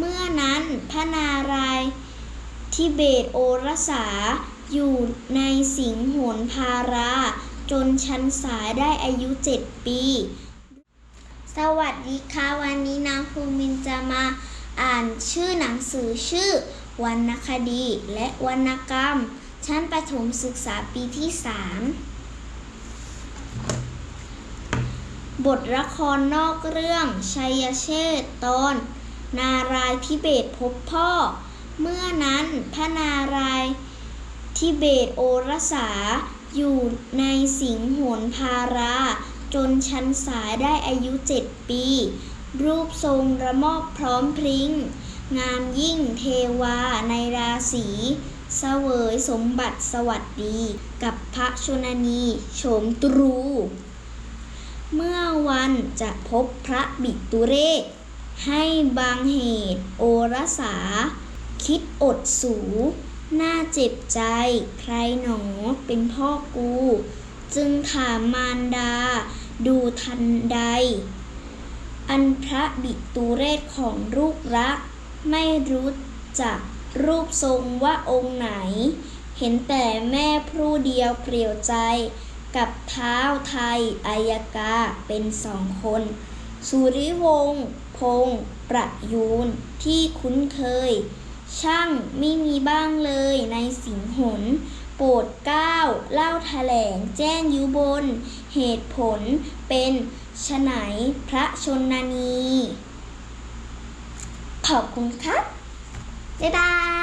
เมื่อนั้นพระนารายณ์ทิเบตโอรสาอยู่ในสิงห์โหนพารา จนชันสายได้อายุเจ็ดปี สวัสดีค่ะ วันนี้นางภูมินจะมาอ่านชื่อหนังสือชื่อวรรณคดีและวรรณกรรม ชั้นประถมศึกษาปีที่สามบทละครนอกเรื่องชัยเชษตอน นารายทิเบตพบพ่อ เมื่อนั้นพระนารายทิเบตโอรสาอยู่ในสิงห์โหนพารา จนชันสายได้อายุเจ็ดปี รูปทรงระมอบพร้อมพริ้ง งามยิ่งเทวาในราศีเสวยสมบัติสวัสดี กับพระชนนีโฉมตรู เมื่อวันจะพบพระบิตุเรศ ให้บางเหตุโอรสา คิดอดสูน่าเจ็บใจ ใครหนอเป็นพ่อกู จึงถามมารดา ดูทันใด อันพระบิตุเรศของลูกรัก ไม่รู้จักรูปทรงว่าองค์ไหน เห็นแต่แม่พรู่เดียวเปลี่ยวใจ กับเท้าไทยอายกาเป็นสองคน สุริวงศ์พงศ์ประยูนที่คุ้นเคย ช่างไม่มีบ้างเลยในสิงหนโปรดเก้าเล่าแถลงแจ้งยุบน เหตุผลเป็นไฉนพระชนนี ขอบคุณครับ บ๊ายบาย